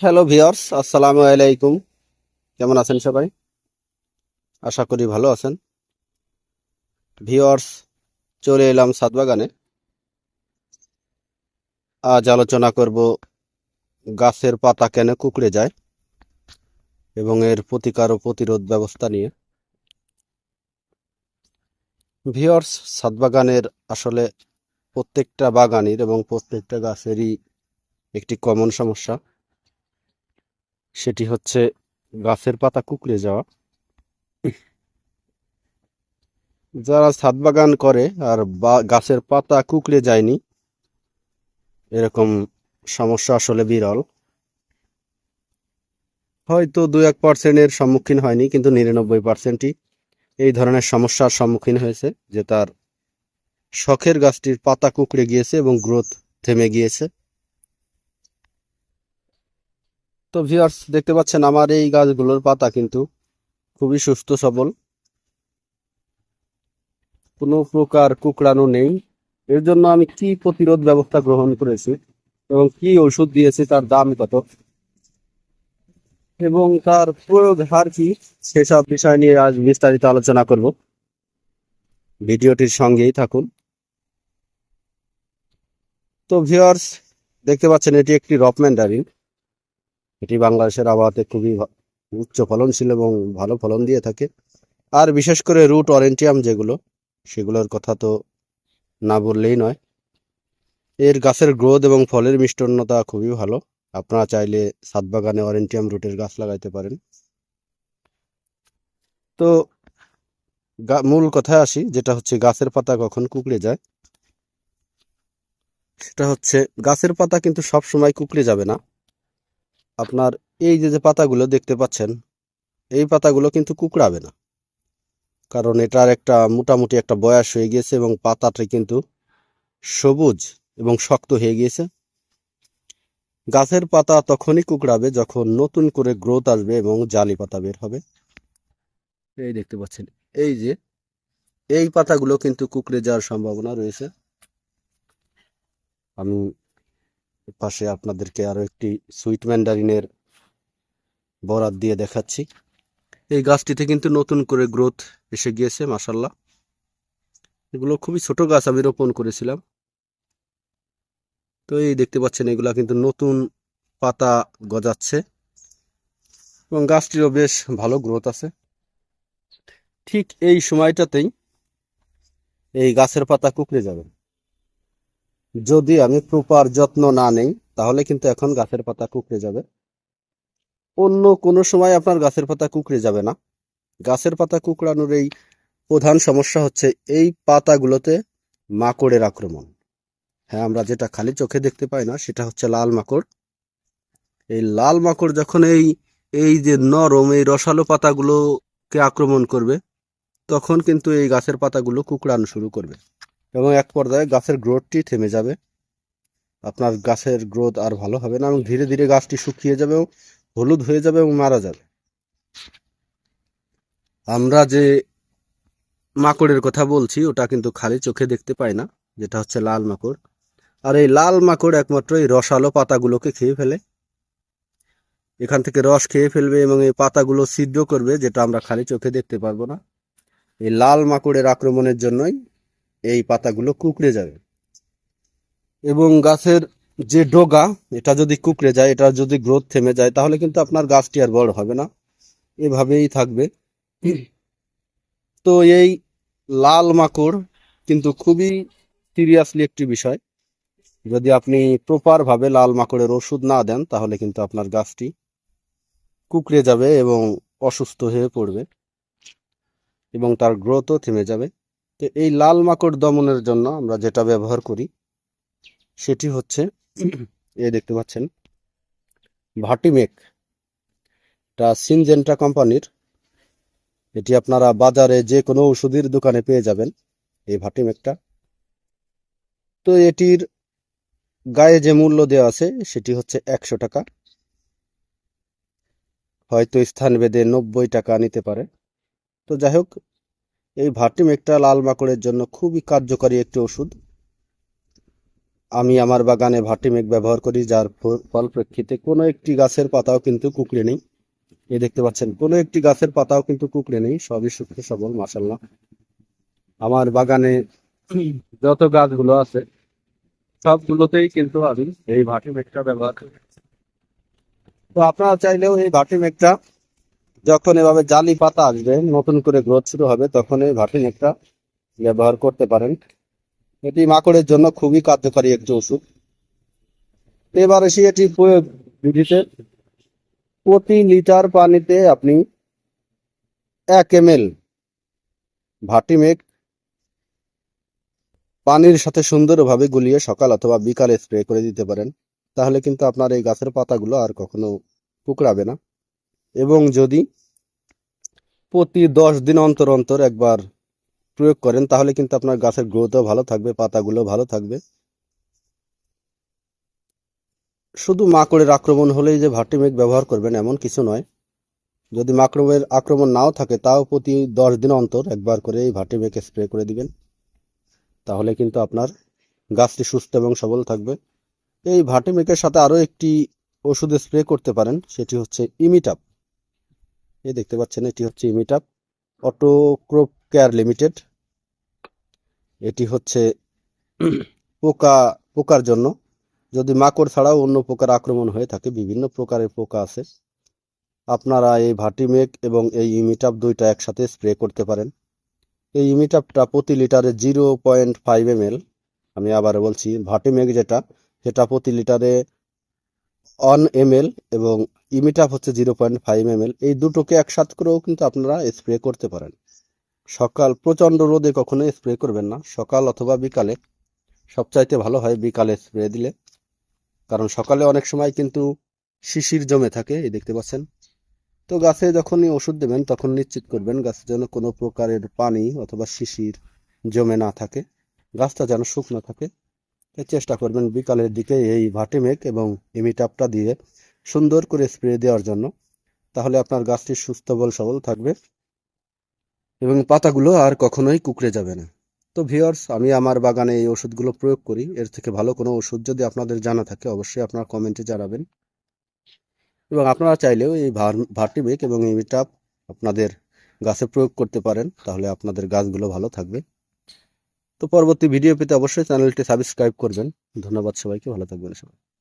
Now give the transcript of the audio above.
Hello viewers আসসালামু আলাইকুম কেমন আছেন সবাই? আশা করি ভালো আছেন। ভিওর্স চলে এলাম সাতবাগানে। আজ আলোচনা করব গাছের পাতা কেন কুকড়ে যায় এবং এর প্রতিকার ও প্রতিরোধ ব্যবস্থা নিয়ে। ভিওর্স সাতবাগানের আসলে প্রত্যেকটা বাগানের এবং প্রত্যেকটা গাছেরই একটি কমন সমস্যা। সেটি হচ্ছে গাছের পাতা কুকড়ে যাওয়া। যারা ছাদ বাগান করে আর গাছের পাতা কুকড়ে যায়নি, এরকম সমস্যা আসলে বিরল। হয়তো দু এক পার্সেন্টের সম্মুখীন হয়নি, কিন্তু নিরানব্বই পার্সেন্টই এই ধরনের সমস্যার সম্মুখীন হয়েছে, যে তার শখের গাছটির পাতা কুকড়ে গিয়েছে এবং গ্রোথ থেমে গিয়েছে। তো ভিউয়ার্স দেখতে পাচ্ছেন আমার এই গাছগুলোর পাতা কিন্তু খুবই সুস্থ, সবল। কোনো প্রকার কুকড়ানো নেই। এর জন্য আমি কি প্রতিরোধ ব্যবস্থা গ্রহণ করেছি এবং কি ওষুধ দিয়েছি তার দাম কত? এবং তার প্রয়োগ হার কি? সেসব বিষয় নিয়ে আজ বিস্তারিত আলোচনা করব। ভিডিওটির সঙ্গেই থাকুন। তো ভিউয়ার্স দেখতে পাচ্ছেন এটি একটি রক ম্যান্ডারিন এটি বাংলাদেশের আবহাওয়াতে খুবই উচ্চ ফলনশীল এবং ভালো ফলন দিয়ে থাকে। আর বিশেষ করে রুট অরেন্টিয়াম যেগুলো, সেগুলোর কথা তো না বললেই নয়। এর গাছের গ্রোথ এবং ফলের মিষ্টনতা খুবই ভালো। আপনারা চাইলে সাত বাগানে অরেন্টিয়াম রুটের গাছ লাগাইতে পারেন। তো মূল কথায় আসি, যেটা হচ্ছে গাছের পাতা কখন কুকড়ে যায়? সেটা হচ্ছে গাছের পাতা কিন্তু সব সময় কুকড়ে যাবে না। আপনার এই যে যে পাতাগুলো দেখতে পাচ্ছেন, এই পাতাগুলো কিন্তু কুকড়াবে না। কারণ এটার একটা মোটামুটি একটা বয়স হয়ে গিয়েছে এবং পাতাটা কিন্তু সবুজ এবং শক্ত হয়ে গিয়েছে। গাছের পাতা তখনই কুকড়াবে যখন নতুন করে গ্রোথ আসবে এবং জালি পাতা বের হবে। এই দেখতে পাচ্ছেন, এই যে, এই পাতাগুলো কিন্তু কুকড়ে যাওয়ার সম্ভাবনা রয়েছে। আমি পাশে আপনাদেরকে আরও একটি সুইট ম্যান্ডারিনের বরাত দিয়ে দেখাচ্ছি। এই গাছটিতে কিন্তু নতুন করে গ্রোথ এসে গিয়েছে মাসাল্লাহ এগুলো খুবই ছোট গাছ, আমি রোপণ করেছিলাম। তো এই দেখতে পাচ্ছেন, এগুলা কিন্তু নতুন পাতা গজাচ্ছে এবং গাছটিরও বেশ ভালো গ্রোথ আছে। ঠিক এই সময়টাতেই এই গাছের পাতা কুকড়ে যাবে। যদি আমি প্রপার যত্ন না নেই, তাহলে কিন্তু এখন গাছের পাতা কুকড়ে যাবে। অন্য কোনো সময় আপনার গাছের পাতা কুকড়ে যাবে না। গাছের পাতা কুকড়ানোর এই প্রধান সমস্যা হচ্ছে এই পাতাগুলোতে মাকড়ের আক্রমণ। হ্যাঁ আমরা যেটা খালি চোখে দেখতে পাই না, সেটা হচ্ছে লাল মাকড়। এই লাল মাকড় যখন এই এই যে নরম এই রসালো পাতাগুলোকে আক্রমণ করবে, তখন কিন্তু এই গাছের পাতাগুলো কুকড়ানো শুরু করবে। এবং এক পর্যায়ে গাছের গ্রোথটি থেমে যাবে। আপনার গাছের গ্রোথ আর ভালো হবে না এবং ধীরে ধীরে গাছটি শুকিয়ে যাবে এবং হলুদ হয়ে যাবে এবং মারা যাবে। আমরা যে মাকড়ের কথা বলছি, ওটা কিন্তু খালি চোখে দেখতে পাই না, যেটা হচ্ছে লাল মাকড়। আর এই লাল মাকড় একমাত্র এই রসালো পাতাগুলোকে খেয়ে ফেলে। এখান থেকে রস খেয়ে ফেলবে এবং এই পাতাগুলো ছিদ্র করবে, যেটা আমরা খালি চোখে দেখতে পারব না। এই লাল মাকড়ের আক্রমণের জন্যই এই পাতাগুলো কুকড়ে যাবে। এবং গাছের যে ডোগা, এটা যদি কুকড়ে যায়, এটা যদি গ্রোথ থেমে যায়, তাহলে কিন্তু আপনার গাছটি আর বড় হবে না। এভাবেই থাকবে। তো এই লাল মাকড় কিন্তু খুবই সিরিয়াসলি একটি বিষয়। যদি আপনি প্রপার ভাবে লাল মাকড়ের ওষুধ না দেন, তাহলে কিন্তু আপনার গাছটি কুকড়ে যাবে এবং অসুস্থ হয়ে পড়বে এবং তার গ্রোথও থেমে যাবে। এই লাল মাকড় দমনের জন্য আমরা যেটা ব্যবহার করি, সেটি হচ্ছে, এই দেখতে পাচ্ছেন, ভাটিমেক। এটা সিনজেন্টা কোম্পানির। এটি আপনারা বাজারে যে কোনো ওষুধের দোকানে পেয়ে যাবেন, এই ভাটিমেকটা। তো এটির গায়ে যে মূল্য দেওয়া আছে, সেটি হচ্ছে একশো টাকা। হয়তো স্থান ভেদে নব্বই টাকা নিতে পারে। তো যাই হোক এই ভাটিমেকটা লাল মাকড়ের জন্য খুবই কার্যকরী একটি ওষুধ। আমি আমার বাগানে ভাটিমেক ব্যবহার করি, যার ফল প্রেক্ষিতে কোনো একটি গাছের পাতাও কিন্তু কুকড়ে নেই। এই দেখতে পাচ্ছেন, কোনো একটি গাছের পাতাও কিন্তু কুকড়ে নেই, সবই সুস্থ সবল মাসাল্লাহ আমার বাগানে যত গাছগুলো আছে, সবগুলোতেই কিন্তু আমি এই ভাটিমেকটা ব্যবহার করি। তো আপনারা চাইলেও এই ভাটিমেকটা যখন এভাবে জালি পাতা আসবে, নতুন করে গ্রোথ শুরু হবে তখন এই ভাটিমেকটা ব্যবহার করতে পারেন। এটি মাকড়ের জন্য খুবই কার্যকারী একটি ওষুধ। এবার এসে এটি প্রয়োগ বিধিতে। প্রতি লিটার পানিতে আপনি এক এম এল ভাটিমেক পানির সাথে সুন্দরভাবে গুলিয়ে সকাল অথবা বিকালে স্প্রে করে দিতে পারেন। তাহলে কিন্তু আপনার এই গাছের পাতাগুলো আর কখনো কুকড়াবে না। এবং যদি প্রতি দশ দিন অন্তর অন্তর একবার প্রয়োগ করেন, তাহলে কিন্তু আপনার গাছের গ্রোথও ভালো থাকবে, পাতাগুলো ভালো থাকবে। শুধু মাকড়ের আক্রমণ হলেই যে ভাটিমেক ব্যবহার করবেন এমন কিছু নয়। যদি মাকড়ের আক্রমণ নাও থাকে, তাও প্রতি দশ দিন অন্তর একবার করে এই ভাটিমেক স্প্রে করে দিবেন। তাহলে কিন্তু আপনার গাছটি সুস্থ এবং সবল থাকবে। এই ভাটিমেকের সাথে আরও একটি ওষুধ স্প্রে করতে পারেন, সেটি হচ্ছে ইমিটাপ। এই দেখতে পাচ্ছেন, এটি হচ্ছে ইমিটাপ অটোক্রোপ কেয়ার লিমিটেড এটি হচ্ছে পোকা, পোকার জন্য। যদি মাকড় ছাড়াও অন্য পোকার আক্রমণ হয়ে থাকে, বিভিন্ন প্রকারের পোকা আছে। আপনারা এই ভাটিমেক এবং এই ইমিটাপ দুইটা একসাথে স্প্রে করতে পারেন। এই ইমিটাপটা প্রতি লিটারে জিরো পয়েন্ট ফাইভ এম আমি আবার বলছি ভাটিমেক যেটা, সেটা প্রতি লিটারে অন এম এবং ইমিটাপ হচ্ছে জিরো পয়েন্ট ফাইভ এম এই দুটোকে একসাথে করেও কিন্তু আপনারা স্প্রে করতে পারেন। সকাল, প্রচণ্ড রোদে কখনো স্প্রে করবেন না। সকাল অথবা বিকালে। সবচাইতে ভালো হয় বিকালে স্প্রে দিলে। কারণ সকালে অনেক সময় কিন্তু শিশির জমে থাকে, এই দেখতে পাচ্ছেন। তো গাছে যখনই ওষুধ দেবেন, তখন নিশ্চিত করবেন গাছে যেন কোনো প্রকারের পানি অথবা শিশির জমে না থাকে। গাছটা যেন শুকনো থাকে। চেষ্টা করবেন বিকালের দিকে এই ভাটিমেক এবং ইমিটাপটা দিয়ে সুন্দর করে স্প্রে দেওয়ার জন্য, তাহলে আপনার গাছটি সুস্থ বল সবল থাকবে এবং পাতাগুলো আর কখনোই কুকড়ে যাবে না। তো ভিওর্স আমি আমার বাগানে এই ওষুধগুলো প্রয়োগ করি। এর থেকে ভালো কোনো ওষুধ যদি আপনাদের জানা থাকে, অবশ্যই আপনার কমেন্টে জানাবেন। এবং আপনারা চাইলেও এই ভার- ভার্টিবেক এবং ইমিটাপ আপনাদের গাছে প্রয়োগ করতে পারেন, তাহলে আপনাদের গাছগুলো ভালো থাকবে। তো পরবর্তী ভিডিও পেতে অবশ্যই চ্যানেলটি সাবস্ক্রাইব করবেন। ধন্যবাদ সবাইকে, ভালো থাকবেন সবাই।